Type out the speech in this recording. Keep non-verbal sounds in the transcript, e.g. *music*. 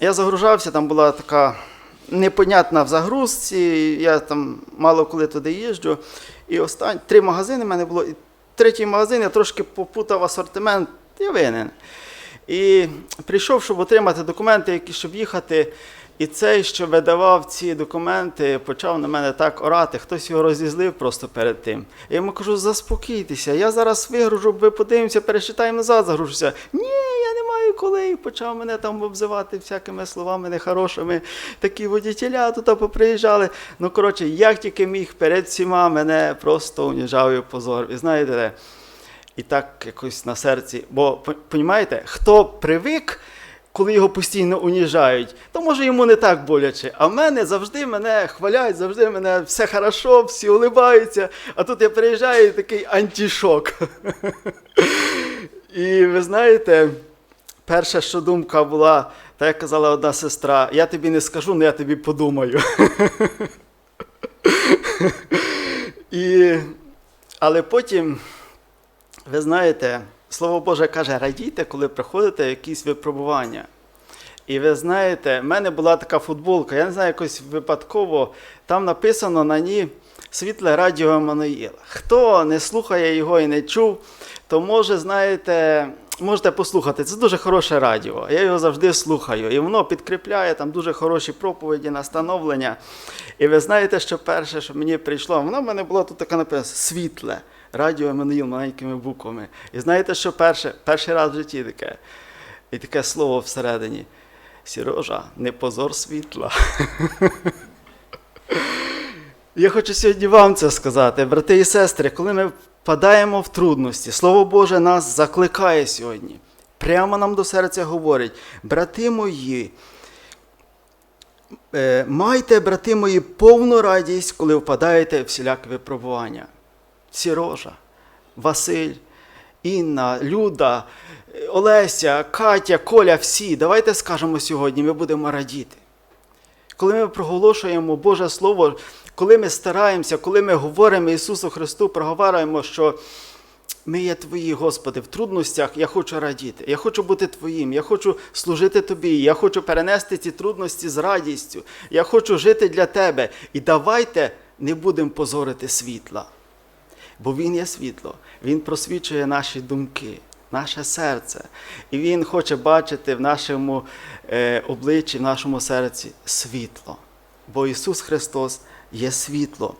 Я загружався, там була така непонятна в загрузці. Я там мало коли туди їжджу. І останні три магазини в мене було. І третій магазин я трошки попутав асортимент, я винен. І прийшов, щоб отримати документи, які щоб їхати. І цей, що видавав ці документи, почав на мене так орати. Хтось його розізлив просто перед тим. Я йому кажу, заспокійтеся, я зараз вигружу, ви подивимося, перечитаємо назад, загружуся. Ні, коли. Почав мене там обзивати всякими словами нехорошими. Такі водітеля тут поприїжджали. Ну, коротше, як тільки міг перед всіма мене просто уніжав і позор. І знаєте, і так якось на серці. Бо, розумієте, хто привик, коли його постійно уніжають, то може йому не так боляче. А в мене завжди мене хвалять, завжди мене все хорошо, всі улибаються. А тут я приїжджаю і такий антішок. *laughs* І ви знаєте, перша що думка була, та як казала одна сестра, я тобі не скажу, але я тобі подумаю. І... Але потім, ви знаєте, Слово Боже каже, радійте, коли приходите якісь випробування. І ви знаєте, в мене була така футболка, я не знаю, якось випадково, там написано на ній світле радіо Еммануїла. Хто не слухає його і не чув, то може, знаєте, можете послухати. Це дуже хороше радіо. Я його завжди слухаю. І воно підкріпляє там дуже хороші проповіді, настановлення. І ви знаєте, що перше, що мені прийшло, воно в мене було тут таке написано світле. Радіо Еммануїл маленькими буквами. І знаєте, що перше? Перший раз в житті таке. І таке слово всередині. Сірожа, не позор світла. *laughs* Я хочу сьогодні вам це сказати, брати і сестри, коли ми впадаємо в трудності, Слово Боже нас закликає сьогодні. Прямо нам до серця говорить, брати мої, е, майте, брати мої, повну радість, коли впадаєте в всілякі випробування. Сірожа, Василь, Інна, Люда, е, Олеся, Катя, Коля, всі. Давайте скажемо сьогодні, ми будемо радіти. Коли ми проголошуємо Боже Слово, коли ми стараємося, коли ми говоримо Ісусу Христу, проговорюємо, що ми є Твої, Господи, в трудностях я хочу радіти, я хочу бути Твоїм, я хочу служити Тобі, я хочу перенести ці трудності з радістю, я хочу жити для Тебе. І давайте не будемо позорити світла. Бо Він є світло, Він просвічує наші думки, наше серце. І Він хоче бачити в нашому е, обличчі, в нашому серці світло. Бо Ісус Христос є світло.